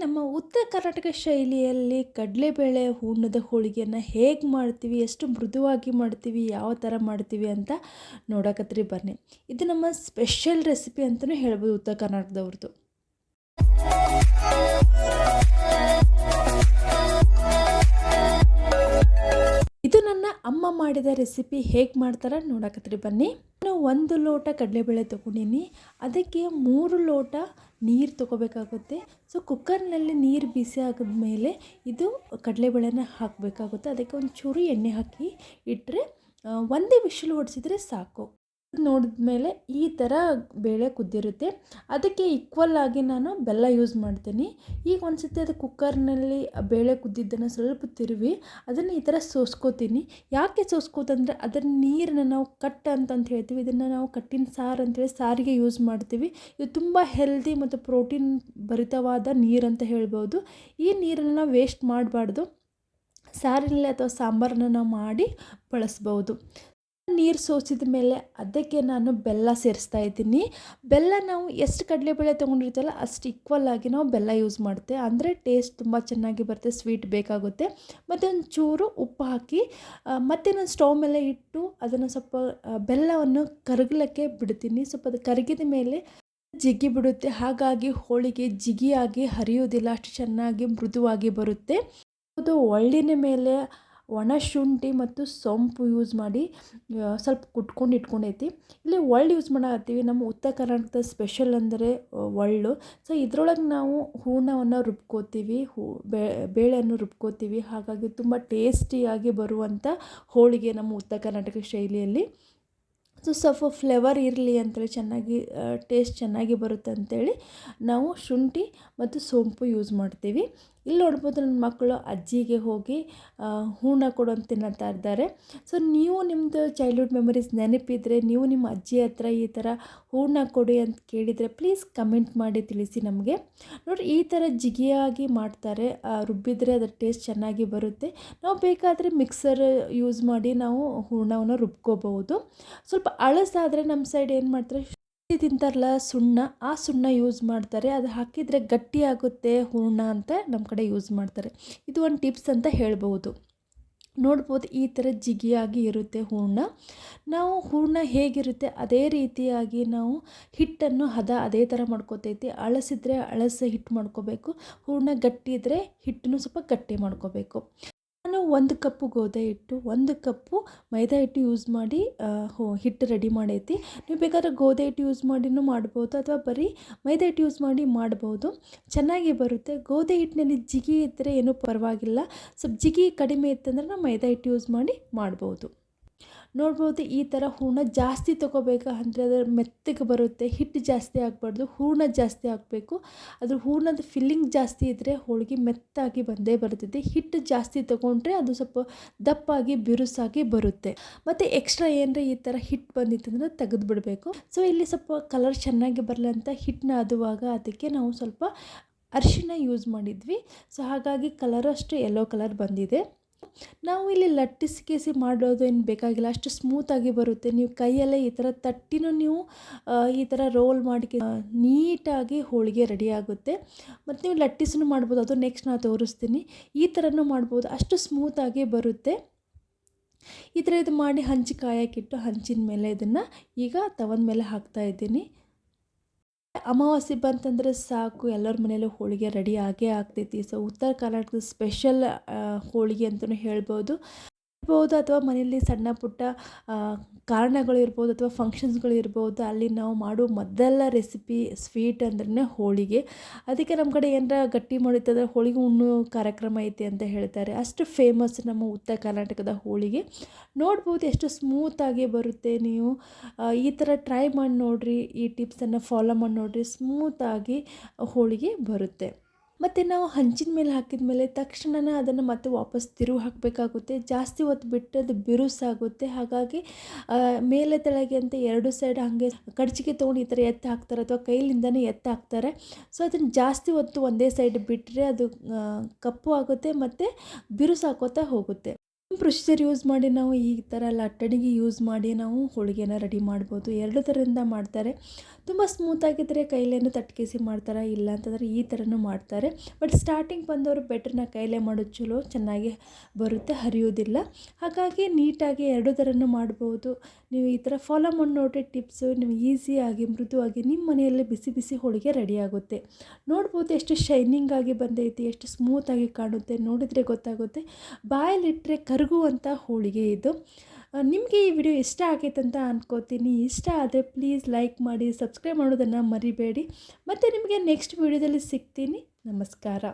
ನಮ್ಮ ಉತ್ತರ ಕರ್ನಾಟಕ ಶೈಲಿಯಲ್ಲಿ ಕಡಲೆಬೇಳೆ ಹೂರ್ಣದ ಹೋಳಿಗೆಯನ್ನು ಹೇಗೆ ಮಾಡ್ತೀವಿ, ಎಷ್ಟು ಮೃದುವಾಗಿ ಮಾಡ್ತೀವಿ, ಯಾವ ಥರ ಮಾಡ್ತೀವಿ ಅಂತ ನೋಡಕತ್ರಿ ಬನ್ನಿ ಇದು ನಮ್ಮ ಸ್ಪೆಷಲ್ ರೆಸಿಪಿ ಅಂತಲೂ ಹೇಳ್ಬೋದು ಉತ್ತರ ಕರ್ನಾಟಕದವ್ರದ್ದು ಮಾಡಿದ ರೆಸಿಪಿ ಹೇಗೆ ಮಾಡ್ತಾರೆ ನೋಡಕತ್ರಿ ಬನ್ನಿ. ನಾನು ಒಂದು ಲೋಟ ಕಡಲೆಬೇಳೆ ತೊಗೊಂಡೀನಿ. ಅದಕ್ಕೆ ಮೂರು ಲೋಟ ನೀರು ತೊಗೋಬೇಕಾಗುತ್ತೆ. ಸೊ ಕುಕ್ಕರ್ನಲ್ಲಿ ನೀರು ಬಿಸಿ ಆಗಿದ್ಮೇಲೆ ಇದು ಕಡಲೆಬೇಳೆನ ಹಾಕಬೇಕಾಗುತ್ತೆ. ಅದಕ್ಕೆ ಒಂದು ಚೂರು ಎಣ್ಣೆ ಹಾಕಿ ಇಟ್ಟರೆ ಒಂದೇ ವಿಷಲು ಹೊಡಿಸಿದ್ರೆ ಸಾಕು. ನೋಡಿದ್ಮೇಲೆ ಈ ಥರ ಬೇಳೆ ಕುದ್ದಿರುತ್ತೆ. ಅದಕ್ಕೆ ಈಕ್ವಲ್ ಆಗಿ ನಾನು ಬೆಲ್ಲ ಯೂಸ್ ಮಾಡ್ತೀನಿ. ಈಗ ಒಂದು ಸತಿ ಅದು ಕುಕ್ಕರ್ನಲ್ಲಿ ಬೇಳೆ ಕುದ್ದಿದ್ದನ್ನು ಸ್ವಲ್ಪ ತಿರುವಿ, ಅದನ್ನು ಈ ಥರ ಸೋಸ್ಕೋತೀನಿ. ಯಾಕೆ ಸೋಸ್ಕೋತಂದರೆ ಅದರ ನೀರನ್ನ ನಾವು ಕಟ್ ಅಂತಂತ ಹೇಳ್ತೀವಿ. ಇದನ್ನು ನಾವು ಕಟ್ಟಿನ ಸಾರು ಅಂತೇಳಿ ಸಾರಿಗೆ ಯೂಸ್ ಮಾಡ್ತೀವಿ. ಇದು ತುಂಬ ಹೆಲ್ದಿ ಮತ್ತು ಪ್ರೋಟೀನ್ ಭರಿತವಾದ ನೀರು ಅಂತ ಹೇಳ್ಬೋದು. ಈ ನೀರನ್ನು ನಾವು ವೇಸ್ಟ್ ಮಾಡಬಾರ್ದು. ಸಾರಿನಲ್ಲಿ ಅಥವಾ ಸಾಂಬಾರನ್ನ ನಾವು ಮಾಡಿ ಬಳಸ್ಬೋದು. ನೀರು ಸೋಸಿದ ಮೇಲೆ ಅದಕ್ಕೆ ನಾನು ಬೆಲ್ಲ ಸೇರಿಸ್ತಾ ಇದ್ದೀನಿ. ಬೆಲ್ಲ ನಾವು ಎಷ್ಟು ಕಡಲೆಬೇಳೆ ತೊಗೊಂಡಿರ್ತೀವಲ್ಲ ಅಷ್ಟು ಈಕ್ವಲ್ ಆಗಿ ನಾವು ಬೆಲ್ಲ ಯೂಸ್ ಮಾಡುತ್ತೆ. ಅಂದರೆ ಟೇಸ್ಟ್ ತುಂಬ ಚೆನ್ನಾಗಿ ಬರುತ್ತೆ ಸ್ವೀಟ್ ಬೇಕಾಗುತ್ತೆ. ಮತ್ತು ಒಂದು ಚೂರು ಉಪ್ಪು ಹಾಕಿ ಮತ್ತೆ ನಾನು ಸ್ಟವ್ ಮೇಲೆ ಇಟ್ಟು ಅದನ್ನು ಸ್ವಲ್ಪ ಬೆಲ್ಲವನ್ನು ಕರಗಲಕ್ಕೆ ಬಿಡ್ತೀನಿ. ಸ್ವಲ್ಪ ಅದು ಕರಗಿದ ಮೇಲೆ ಜಿಗಿ ಬಿಡುತ್ತೆ. ಹಾಗಾಗಿ ಹೋಳಿಗೆ ಜಿಗಿಯಾಗಿ ಹರಿಯೋದಿಲ್ಲ ಅಷ್ಟು ಚೆನ್ನಾಗಿ ಮೃದುವಾಗಿ ಬರುತ್ತೆ. ಅದು ಒಳ್ಳಿನ ಮೇಲೆ ಒಣ ಶುಂಠಿ ಮತ್ತು ಸೋಂಪು ಯೂಸ್ ಮಾಡಿ ಸ್ವಲ್ಪ ಕುಟ್ಕೊಂಡು ಇಟ್ಕೊಂಡೈತಿ. ಇಲ್ಲಿ ಒಳ್ಳು ಯೂಸ್ ಮಾಡತ್ತೀವಿ. ನಮ್ಮ ಉತ್ತರ ಕರ್ನಾಟಕದ ಸ್ಪೆಷಲ್ ಅಂದರೆ ಒಳ್ಳು. ಸೊ ಇದ್ರೊಳಗೆ ನಾವು ಹೂರ್ಣವನ್ನು ರುಬ್ಕೋತೀವಿ. ಹೂ ಬೇಳೆಯನ್ನು ರುಬ್ಕೋತೀವಿ. ಹಾಗಾಗಿ ತುಂಬ ಟೇಸ್ಟಿಯಾಗಿ ಬರುವಂಥ ಹೋಳಿಗೆ ನಮ್ಮ ಉತ್ತರ ಕರ್ನಾಟಕ ಶೈಲಿಯಲ್ಲಿ. ಸೊ ಸ್ವಲ್ಪ ಫ್ಲೇವರ್ ಇರಲಿ ಅಂತೇಳಿ, ಚೆನ್ನಾಗಿ ಟೇಸ್ಟ್ ಚೆನ್ನಾಗಿ ಬರುತ್ತೆ ಅಂಥೇಳಿ ನಾವು ಶುಂಠಿ ಮತ್ತು ಸೋಂಪು ಯೂಸ್ ಮಾಡ್ತೀವಿ. ಇಲ್ಲಿ ನೋಡ್ಬೋದು ನನ್ನ ಮಕ್ಕಳು ಅಜ್ಜಿಗೆ ಹೋಗಿ ಹೂರ್ಣ ಕೊಡು ಅಂತ ತಿನ್ನತ್ತಾ ಇದ್ದಾರೆ. ಸೊ ನೀವು ನಿಮ್ಮದು ಚೈಲ್ಡ್ಹುಡ್ ಮೆಮೊರೀಸ್ ನೆನಪಿದ್ರೆ, ನೀವು ನಿಮ್ಮ ಅಜ್ಜಿ ಹತ್ರ ಈ ಥರ ಹೂರ್ಣ ಕೊಡಿ ಅಂತ ಕೇಳಿದರೆ ಪ್ಲೀಸ್ ಕಮೆಂಟ್ ಮಾಡಿ ತಿಳಿಸಿ ನಮಗೆ. ನೋಡಿ ಈ ಥರ ಜಿಗಿಯಾಗಿ ಮಾಡ್ತಾರೆ ರುಬ್ಬಿದರೆ ಅದರ ಟೇಸ್ಟ್ ಚೆನ್ನಾಗಿ ಬರುತ್ತೆ. ನಾವು ಬೇಕಾದರೆ ಮಿಕ್ಸರ್ ಯೂಸ್ ಮಾಡಿ ನಾವು ಹೂರ್ಣವನ್ನು ರುಬ್ಕೋಬಹುದು. ಸ್ವಲ್ಪ ಅಳಸಾದರೆ ನಮ್ಮ ಸೈಡ್ ಏನು ಮಾಡ್ತಾರೆ ತಿಂತಾರಲ್ಲ ಸುಣ್ಣ, ಆ ಸುಣ್ಣ ಯೂಸ್ ಮಾಡ್ತಾರೆ. ಅದು ಹಾಕಿದರೆ ಗಟ್ಟಿ ಆಗುತ್ತೆ, ಹೂರ್ಣ ಅಂತ ನಮ್ಮ ಕಡೆ ಯೂಸ್ ಮಾಡ್ತಾರೆ. ಇದು ಒಂದು ಟಿಪ್ಸ್ ಅಂತ ಹೇಳ್ಬೋದು. ನೋಡ್ಬೋದು ಈ ಥರ ಜಿಗಿಯಾಗಿ ಇರುತ್ತೆ ಹೂರ್ಣ. ನಾವು ಹೂರ್ಣ ಹೇಗಿರುತ್ತೆ ಅದೇ ರೀತಿಯಾಗಿ ನಾವು ಹಿಟ್ಟನ್ನು ಹದ ಅದೇ ಥರ ಮಾಡ್ಕೋತೈತಿ. ಅಳಸಿದ್ರೆ ಅಳಸ ಹಿಟ್ಟು ಮಾಡ್ಕೋಬೇಕು. ಹೂರ್ಣ ಗಟ್ಟಿ ಇದ್ದರೆ ಹಿಟ್ಟನ್ನು ಸ್ವಲ್ಪ ಗಟ್ಟಿ ಮಾಡ್ಕೋಬೇಕು. ಒಂದು ಕಪ್ಪು ಗೋಧಿ ಹಿಟ್ಟು, ಒಂದು ಕಪ್ಪು ಮೈದಾ ಹಿಟ್ಟು ಯೂಸ್ ಮಾಡಿ ಹಿಟ್ಟು ರೆಡಿ ಮಾಡೈತಿ. ನೀವು ಬೇಕಾದ್ರೆ ಗೋಧಿ ಹಿಟ್ಟು ಯೂಸ್ ಮಾಡಿನೂ ಮಾಡ್ಬೋದು ಅಥವಾ ಬರೀ ಮೈದಾ ಹಿಟ್ಟು ಯೂಸ್ ಮಾಡಿ ಮಾಡ್ಬೋದು. ಚೆನ್ನಾಗಿ ಬರುತ್ತೆ. ಗೋಧಿ ಹಿಟ್ಟಿನಲ್ಲಿ ಜಿಗಿ ಇದ್ದರೆ ಏನೂ ಪರವಾಗಿಲ್ಲ. ಸ್ವಲ್ಪ ಜಿಗಿ ಕಡಿಮೆ ಇತ್ತಂದ್ರೆ ನಾವು ಮೈದಾ ಹಿಟ್ಟು ಯೂಸ್ ಮಾಡಿ ಮಾಡ್ಬೋದು. ನೋಡ್ಬೋದು ಈ ಥರ ಹೂರ್ಣ ಜಾಸ್ತಿ ತೊಗೋಬೇಕು ಅಂದರೆ ಅದರ ಮೆತ್ತಗೆ ಬರುತ್ತೆ ಹಿಟ್ಟು ಜಾಸ್ತಿ ಆಗಬಾರ್ದು, ಹೂರ್ಣ ಜಾಸ್ತಿ ಆಗಬೇಕು. ಅದ್ರ ಹೂರ್ಣದ ಫಿಲ್ಲಿಂಗ್ ಜಾಸ್ತಿ ಇದ್ದರೆ ಹೋಳಿಗೆ ಮೆತ್ತಾಗಿ ಬಂದೇ ಬರ್ತೈತಿ ಹಿಟ್ಟು ಜಾಸ್ತಿ ತೊಗೊಂಡ್ರೆ ಅದು ಸ್ವಲ್ಪ ದಪ್ಪಾಗಿ, ಬಿರುಸಾಗಿ ಬರುತ್ತೆ. ಮತ್ತು ಎಕ್ಸ್ಟ್ರಾ ಏನರ ಈ ಥರ ಹಿಟ್ಟು ಬಂದಿತ್ತಂದ್ರೆ ತೆಗೆದು ಬಿಡಬೇಕು ಸೊ ಇಲ್ಲಿ ಸ್ವಲ್ಪ ಕಲರ್ ಚೆನ್ನಾಗಿ ಬರಲಿ ಅಂತ ಹಿಟ್ಟನ್ನ ಅದುವಾಗ ಅದಕ್ಕೆ ನಾವು ಸ್ವಲ್ಪ ಅರಿಶಿನ ಯೂಸ್ ಮಾಡಿದ್ವಿ. ಸೊ ಹಾಗಾಗಿ ಕಲರ್ ಅಷ್ಟು ಯೆಲ್ಲೋ ಕಲರ್ ಬಂದಿದೆ. ನಾವು ಇಲ್ಲಿ ಲಟ್ಟಿಸಿ ಮಾಡೋದು ಏನು ಬೇಕಾಗಿಲ್ಲ, ಅಷ್ಟು ಸ್ಮೂತಾಗಿ ಬರುತ್ತೆ. ನೀವು ಕೈಯಲ್ಲೇ ಈ ಥರ ತಟ್ಟಿನೂ ನೀವು ಈ ಥರ ರೋಲ್ ಮಾಡಿ ನೀಟಾಗಿ ಹೋಳಿಗೆ ರೆಡಿ ಆಗುತ್ತೆ. ಮತ್ತು ನೀವು ಲಟ್ಟಿಸೂ ಮಾಡ್ಬೋದು, ಅದು ನೆಕ್ಸ್ಟ್ ನಾನು ತೋರಿಸ್ತೀನಿ. ಈ ಥರನೂ ಮಾಡ್ಬೋದು, ಅಷ್ಟು ಸ್ಮೂತಾಗಿ ಬರುತ್ತೆ. ಈ ಥರ ಇದು ಮಾಡಿ ಹಂಚಿ ಕಾಯಕ್ಕಿಟ್ಟು ಹಂಚಿನ ಮೇಲೆ ಇದನ್ನು ಈಗ ತವನ ಮೇಲೆ ಹಾಕ್ತಾ ಇದ್ದೀನಿ. ಅಮಾವಾಸ್ಯೆ ಬಂತಂದರೆ ಸಾಕು, ಎಲ್ಲರ ಮನೆಯಲ್ಲೂ ಹೋಳಿಗೆ ರೆಡಿ ಆಗೇ ಆಗ್ತೈತಿ. ಸೊ ಉತ್ತರ ಕರ್ನಾಟಕದ ಸ್ಪೆಷಲ್ ಹೋಳಿಗೆ ಅಂತಲೂ ಹೇಳ್ಬೋದು. ಇರ್ಬೋದು ಅಥವಾ ಮನೆಯಲ್ಲಿ ಸಣ್ಣ ಪುಟ್ಟ ಕಾರಣಗಳು ಇರ್ಬೋದು ಅಥವಾ ಫಂಕ್ಷನ್ಸ್ಗಳು ಇರ್ಬೋದು, ಅಲ್ಲಿ ನಾವು ಮಾಡೋ ಮೊದಲ ರೆಸಿಪಿ ಸ್ವೀಟ್ ಅಂದ್ರೆ ಹೋಳಿಗೆ. ಅದಕ್ಕೆ ನಮ್ಮ ಕಡೆ ಏನಾರ ಗಟ್ಟಿ ಮಾಡಿತ್ತಂದ್ರೆ ಹೋಳಿಗೆ ಉಣ್ಣು ಕಾರ್ಯಕ್ರಮ ಐತಿ ಅಂತ ಹೇಳ್ತಾರೆ. ಅಷ್ಟು ಫೇಮಸ್ ನಮ್ಮ ಉತ್ತರ ಕರ್ನಾಟಕದ ಹೋಳಿಗೆ. ನೋಡ್ಬೋದು ಎಷ್ಟು ಸ್ಮೂತಾಗಿ ಬರುತ್ತೆ ನೀವು. ಈ ಥರ ಟ್ರೈ ಮಾಡಿ ನೋಡಿರಿ, ಈ ಟಿಪ್ಸನ್ನು ಫಾಲೋ ಮಾಡಿ ನೋಡಿರಿ ಸ್ಮೂತಾಗಿ ಹೋಳಿಗೆ ಬರುತ್ತೆ. ಮತ್ತು ನಾವು ಹಂಚಿನ ಮೇಲೆ ಹಾಕಿದ ಮೇಲೆ ತಕ್ಷಣನೇ ಅದನ್ನು ಮತ್ತೆ ವಾಪಸ್ ತಿರುವು ಹಾಕಬೇಕಾಗುತ್ತೆ. ಜಾಸ್ತಿ ಹೊತ್ತು ಬಿಟ್ಟು ಅದು ಬಿರುಸಾಗುತ್ತೆ. ಹಾಗಾಗಿ ಮೇಲೆ ತೆಳಗೆ ಅಂತ ಎರಡು ಸೈಡ್ ಹಾಗೆ ಕಡ್ಚಿಗೆ ತೊಗೊಂಡು ಈ ಥರ ಎತ್ತಿ ಹಾಕ್ತಾರೆ ಅಥವಾ ಕೈಲಿಂದನೇ ಎತ್ತು ಹಾಕ್ತಾರೆ. ಸೊ ಅದನ್ನು ಜಾಸ್ತಿ ಹೊತ್ತು ಒಂದೇ ಸೈಡ್ ಬಿಟ್ಟರೆ ಅದು ಕಪ್ಪು ಆಗುತ್ತೆ ಮತ್ತು ಬಿರುಸಾಕೋತಾ ಹೋಗುತ್ತೆ. ಪ್ರೊಸೀಜರ್ ಯೂಸ್ ಮಾಡಿ ನಾವು ಈ ಥರ ಲಟ್ಟಣಿಗೆ ಯೂಸ್ ಮಾಡಿ ನಾವು ಹೋಳಿಗೆನ ರೆಡಿ ಮಾಡ್ಬೋದು. ಎರಡು ಥರದಿಂದ ಮಾಡ್ತಾರೆ. ತುಂಬ ಸ್ಮೂತಾಗಿದ್ದರೆ ಕೈಲೇನು ತಟ್ಕಿಸಿ ಮಾಡ್ತಾರೆ ಇಲ್ಲ ಅಂತಂದರೆ ಈ ಥರನೂ ಮಾಡ್ತಾರೆ. ಬಟ್ ಸ್ಟಾರ್ಟಿಂಗ್ ಬಂದವರು ಬೆಟ್ರ್ ನಾ ಕೈಲೇ ಮಾಡೋದು ಚಲೋ, ಚೆನ್ನಾಗಿ ಬರುತ್ತೆ, ಹರಿಯೋದಿಲ್ಲ. ಹಾಗಾಗಿ ನೀಟಾಗಿ ಎರಡು ಥರನೂ ಮಾಡ್ಬೋದು. ನೀವು ಈ ಥರ ಫಾಲೋ ಮಾಡಿ ನೋಡಿ ಟಿಪ್ಸು ನೀವು ಈಸಿಯಾಗಿ ಮೃದುವಾಗಿ ನಿಮ್ಮ ಮನೆಯಲ್ಲೇ ಬಿಸಿ ಬಿಸಿ ಹೋಳಿಗೆ ರೆಡಿ ಆಗುತ್ತೆ. ನೋಡ್ಬೋದು ಎಷ್ಟು ಶೈನಿಂಗ್ ಆಗಿ ಬಂದೈತಿ, ಎಷ್ಟು ಸ್ಮೂತಾಗಿ ಕಾಣುತ್ತೆ. ನೋಡಿದರೆ ಗೊತ್ತಾಗುತ್ತೆ. ಬಾಯಲ್ಲಿಟ್ಟರೆ ಕರಗುವಂಥ ಹೋಳಿಗೆ ಇದು. ನಿಮಗೆ ಈ ವಿಡಿಯೋ ಇಷ್ಟ ಆಗೈತೆ ಅಂತ ಅಂದ್ಕೋತೀನಿ ಇಷ್ಟ ಆದರೆ ಪ್ಲೀಸ್ ಲೈಕ್ ಮಾಡಿ ಸಬ್ಸ್ಕ್ರೈಬ್ ಮಾಡೋದನ್ನು ಮರಿಬೇಡಿ. ಮತ್ತು ನಿಮಗೆ ನೆಕ್ಸ್ಟ್ ವಿಡಿಯೋದಲ್ಲಿ ಸಿಗ್ತೀನಿ. ನಮಸ್ಕಾರ.